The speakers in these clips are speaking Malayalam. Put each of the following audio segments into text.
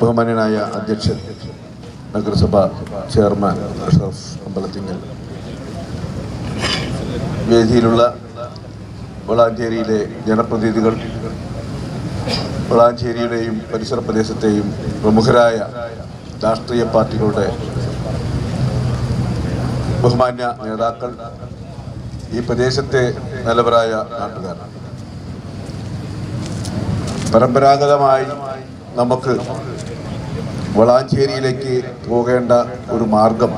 ബഹുമാന്യനായ അധ്യക്ഷൻ നഗരസഭ ചെയർമാൻ അഷ്റഫ് അമ്പലത്തിങ്ങൽ വേദിയിലുള്ള വളാഞ്ചേരിയിലെ ജനപ്രതിനിധികൾ വളാഞ്ചേരിയുടെയും പരിസര പ്രദേശത്തെയും പ്രമുഖരായ രാഷ്ട്രീയ പാർട്ടികളുടെ ബഹുമാന്യ നേതാക്കൾ ഈ പ്രദേശത്തെ നിലവരായ നാട്ടുകാർ. പരമ്പരാഗതമായി നമുക്ക് വളാഞ്ചേരിയിലേക്ക് പോകേണ്ട ഒരു മാർഗം.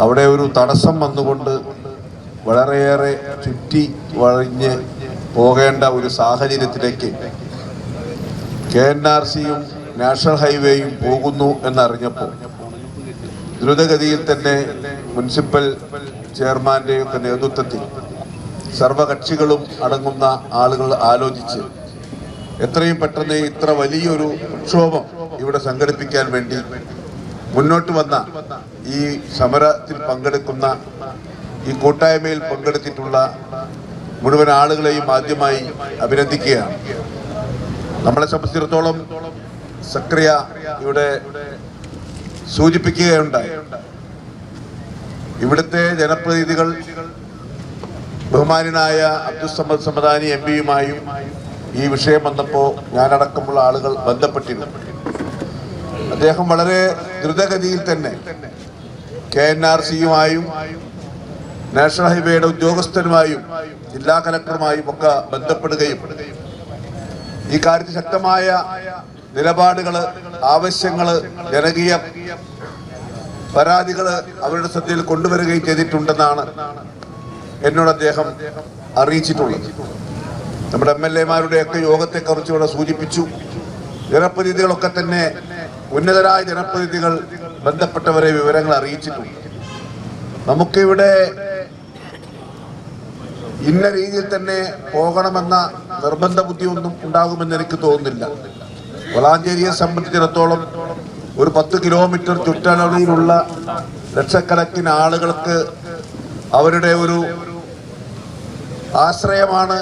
അവിടെ ഒരു തടസ്സം വന്നുകൊണ്ട് വളരെയേറെ ചുറ്റി വളഞ്ഞ് പോകേണ്ട ഒരു സാഹചര്യത്തിലേക്ക് കെ എൻ ആർ സിയും നാഷണൽ ഹൈവേയും പോകുന്നു എന്നറിഞ്ഞപ്പോൾ ദ്രുതഗതിയിൽ തന്നെ മുനിസിപ്പൽ ചെയർമാന്റെയൊക്കെ നേതൃത്വത്തിൽ സർവകക്ഷികളും അടങ്ങുന്ന ആളുകൾ ആലോചിച്ച് എത്രയും പെട്ടെന്ന് ഇത്ര വലിയൊരു പ്രക്ഷോഭം ഇവിടെ സംഘടിപ്പിക്കാൻ വേണ്ടി മുന്നോട്ട് വന്ന ഈ സമരത്തിൽ പങ്കെടുക്കുന്ന ഈ കൂട്ടായ്മയിൽ പങ്കെടുത്തിട്ടുള്ള മുഴുവൻ ആളുകളെയും ആദ്യമായി അഭിനന്ദിക്കുകയാണ്. നമ്മളെ സംബന്ധിച്ചിടത്തോളം സക്രിയ ഇവിടെ സൂചിപ്പിക്കുകയുണ്ടായി. ഇവിടുത്തെ ജനപ്രതിനിധികൾ ബഹുമാനായ അബ്ദുൽ സമദ് സമദാനി എം പിയുമായും ഈ വിഷയം വന്നപ്പോൾ ഞാനടക്കമുള്ള ആളുകൾ ബന്ധപ്പെട്ടിരുന്നു. അദ്ദേഹം വളരെ ദ്രുതഗതിയിൽ തന്നെ കെ എൻ ആർ സിയുമായും നാഷണൽ ഹൈവേയുടെ ഉദ്യോഗസ്ഥരുമായും ജില്ലാ കലക്ടറുമായും ഒക്കെ ബന്ധപ്പെടുകയും ഈ കാര്യത്തിൽ ശക്തമായ നിലപാടുകൾ ആവശ്യങ്ങൾ ജനകീയ പരാതികൾ അവരുടെ ശ്രദ്ധയിൽ കൊണ്ടുവരികയും ചെയ്തിട്ടുണ്ടെന്നാണ് എന്നോട് അദ്ദേഹം അറിയിച്ചിട്ടുള്ളത്. നമ്മുടെ എം എൽ എമാരുടെയൊക്കെ യോഗത്തെ കുറിച്ച് ഇവിടെ സൂചിപ്പിച്ചു. ജനപ്രതിനിധികളൊക്കെ തന്നെ ഉന്നതരായ ജനപ്രതിനിധികൾ ബന്ധപ്പെട്ടവരെ വിവരങ്ങൾ അറിയിച്ചിട്ടുണ്ട്. നമുക്കിവിടെ ഇന്ന രീതിയിൽ തന്നെ പോകണമെന്ന നിർബന്ധ ബുദ്ധിയൊന്നും ഉണ്ടാകുമെന്ന് എനിക്ക് തോന്നുന്നില്ല. വളാഞ്ചേരിയെ സംബന്ധിച്ചിടത്തോളം ഒരു പത്ത് കിലോമീറ്റർ ചുറ്റളവിലുള്ള ലക്ഷക്കണക്കിന് ആളുകൾക്ക് അവരുടെ ഒരു ആശ്രയമാണ്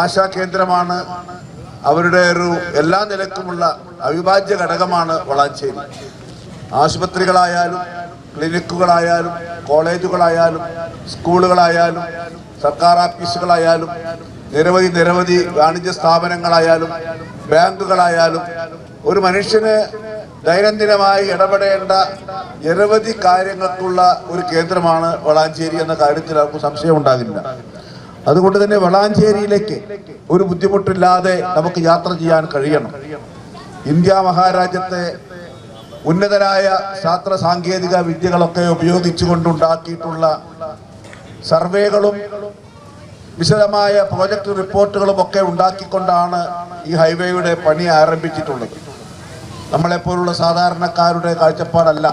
ആശാ കേന്ദ്രമാണ്. അവരുടെ ഒരു എല്ലാ നിലക്കുമുള്ള അവിഭാജ്യ ഘടകമാണ് വളാഞ്ചേരി. ആശുപത്രികളായാലും ക്ലിനിക്കുകളായാലും കോളേജുകളായാലും സ്കൂളുകളായാലും സർക്കാർ ഓഫീസുകളായാലും നിരവധി നിരവധി വാണിജ്യ സ്ഥാപനങ്ങളായാലും ബാങ്കുകളായാലും ഒരു മനുഷ്യന് ദൈനംദിനമായി ഇടപെടേണ്ട നിരവധി കാര്യങ്ങൾക്കുള്ള ഒരു കേന്ദ്രമാണ് വളാഞ്ചേരി എന്ന കാര്യത്തിൽ ആർക്കും സംശയം ഉണ്ടാകില്ല അതുകൊണ്ട് തന്നെ വളാഞ്ചേരിയിലേക്ക് ഒരു ബുദ്ധിമുട്ടില്ലാതെ നമുക്ക് യാത്ര ചെയ്യാൻ കഴിയണം. ഇന്ത്യ മഹാരാജ്യത്തെ ഉന്നതരായ ശാസ്ത്ര സാങ്കേതിക വിദ്യകളൊക്കെ ഉപയോഗിച്ചുകൊണ്ടുണ്ടാക്കിയിട്ടുള്ള സർവേകളും വിശദമായ പ്രോജക്ട് റിപ്പോർട്ടുകളും ഒക്കെ ഉണ്ടാക്കിക്കൊണ്ടാണ് ഈ ഹൈവേയുടെ പണി ആരംഭിച്ചിട്ടുള്ളത്. നമ്മളെപ്പോലുള്ള സാധാരണക്കാരുടെ കാഴ്ചപ്പാടല്ല.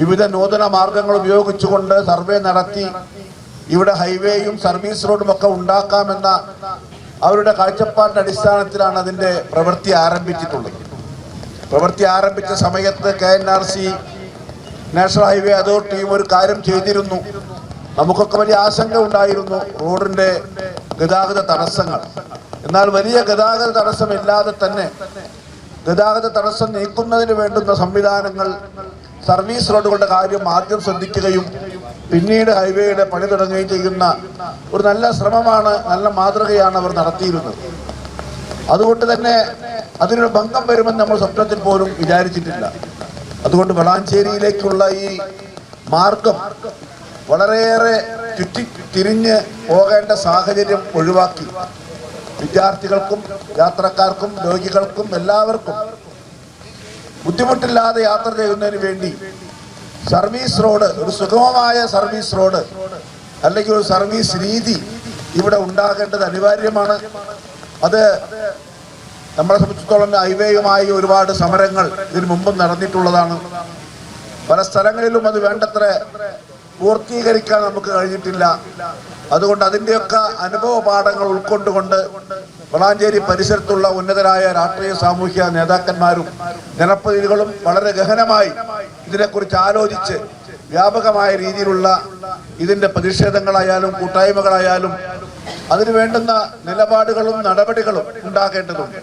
വിവിധ നൂതന മാർഗങ്ങൾ ഉപയോഗിച്ചുകൊണ്ട് സർവേ നടത്തി ഇവിടെ ഹൈവേയും സർവീസ് റോഡും ഒക്കെ ഉണ്ടാക്കാമെന്ന അവരുടെ കാഴ്ചപ്പാടിന്റെ അടിസ്ഥാനത്തിലാണ് അതിന്റെ പ്രവൃത്തി ആരംഭിച്ചിട്ടുള്ളത്. പ്രവൃത്തി ആരംഭിച്ച സമയത്ത് K N R C national highway അതോറിറ്റിയും ഒരു കാര്യം ചെയ്തിരുന്നു. നമുക്കൊക്കെ വലിയ ആശങ്ക ഉണ്ടായിരുന്നു റോഡിന്റെ ഗതാഗത തടസ്സങ്ങൾ. എന്നാൽ വലിയ ഗതാഗത തടസ്സമില്ലാതെ തന്നെ ഗതാഗത തടസ്സം നീക്കുന്നതിന് വേണ്ടുന്ന സംവിധാനങ്ങൾ സർവീസ് റോഡുകളുടെ കാര്യം ആദ്യം ശ്രദ്ധിക്കുകയും പിന്നീട് ഹൈവേയുടെ പണി തുടങ്ങുകയും ചെയ്യുന്ന ഒരു നല്ല ശ്രമമാണ് നല്ല മാതൃകയാണ് അവർ നടത്തിയിരുന്നത്. അതുകൊണ്ട് തന്നെ അതിനൊരു ഭംഗം വരുമെന്ന് നമ്മൾ സ്വപ്നത്തിൽ പോലും വിചാരിച്ചിട്ടില്ല. അതുകൊണ്ട് വളാഞ്ചേരിയിലേക്കുള്ള ഈ മാർഗം വളരെയേറെ ചുറ്റി തിരിഞ്ഞ് പോകേണ്ട സാഹചര്യം ഒഴിവാക്കി. വിദ്യാർത്ഥികൾക്കും യാത്രക്കാർക്കും രോഗികൾക്കും എല്ലാവർക്കും ബുദ്ധിമുട്ടില്ലാതെ യാത്ര ചെയ്യുന്നതിന് വേണ്ടി സർവീസ് റോഡ് ഒരു സുഗമമായ സർവീസ് റോഡ് അല്ലെങ്കിൽ ഒരു സർവീസ് രീതി ഇവിടെ ഉണ്ടാകേണ്ടത് അനിവാര്യമാണ്. അത് നമ്മളെ സംബന്ധിച്ചിടത്തോളം ഹൈവേയുമായി ഒരുപാട് സമരങ്ങൾ ഇതിനു മുമ്പും നടന്നിട്ടുള്ളതാണ്. പല സ്ഥലങ്ങളിലും അത് വേണ്ടത്ര പൂർത്തീകരിക്കാൻ നമുക്ക് കഴിഞ്ഞിട്ടില്ല. അതുകൊണ്ട് അതിന്റെയൊക്കെ അനുഭവ പാഠങ്ങൾ ഉൾക്കൊണ്ടുകൊണ്ട് വളാഞ്ചേരി പരിസരത്തുള്ള ഉന്നതരായ രാഷ്ട്രീയ സാമൂഹ്യ നേതാക്കന്മാരും ജനപ്രതിനിധികളും വളരെ ഗഹനമായി ഇതിനെക്കുറിച്ച് ആലോചിച്ച് വ്യാപകമായ രീതിയിലുള്ള ഇതിന്റെ പ്രതിഷേധങ്ങളായാലും കൂട്ടായ്മകളായാലും അതിനു വേണ്ടുന്ന നിലപാടുകളും നടപടികളും ഉണ്ടാകേണ്ടതുണ്ട്.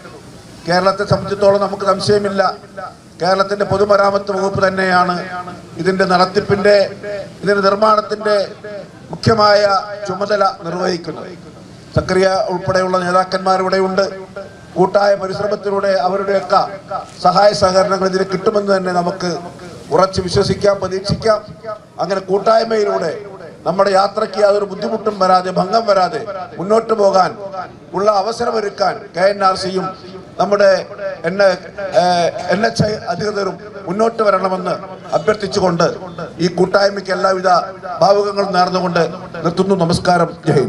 കേരളത്തെ സംബന്ധിച്ചിടത്തോളം നമുക്ക് സംശയമില്ല. കേരളത്തിന്റെ പൊതുമരാമത്ത് വകുപ്പ് തന്നെയാണ് ഇതിന്റെ നടത്തിപ്പിന്റെ ഇതിന്റെ നിർമ്മാണത്തിന്റെ മുഖ്യമായ ചുമതല നിർവഹിക്കുന്നത്. സക്രിയ ഉൾപ്പെടെയുള്ള നേതാക്കന്മാരിവിടെയുണ്ട് കൂട്ടായ പരിശ്രമത്തിലൂടെ അവരുടെയൊക്കെ സഹായ സഹകരണങ്ങൾ ഇതിന് കിട്ടുമെന്ന് തന്നെ നമുക്ക് ഉറച്ചു വിശ്വസിക്കാം പ്രതീക്ഷിക്കാം. അങ്ങനെ കൂട്ടായ്മയിലൂടെ നമ്മുടെ യാത്രയ്ക്ക് യാതൊരു ബുദ്ധിമുട്ടും വരാതെ ഭംഗം വരാതെ മുന്നോട്ട് പോകാൻ ഉള്ള അവസരമൊരുക്കാൻ കെ എൻ ആർ സിയും നമ്മുടെ എൻ എൻ എച്ച് ഐ അധികൃതരും മുന്നോട്ട് വരണമെന്ന് അഭ്യർത്ഥിച്ചുകൊണ്ട് ഈ കൂട്ടായ്മയ്ക്ക് എല്ലാവിധ ഭാവുകങ്ങളും നേർന്നുകൊണ്ട് നിർത്തുന്നു. നമസ്കാരം. ജയ്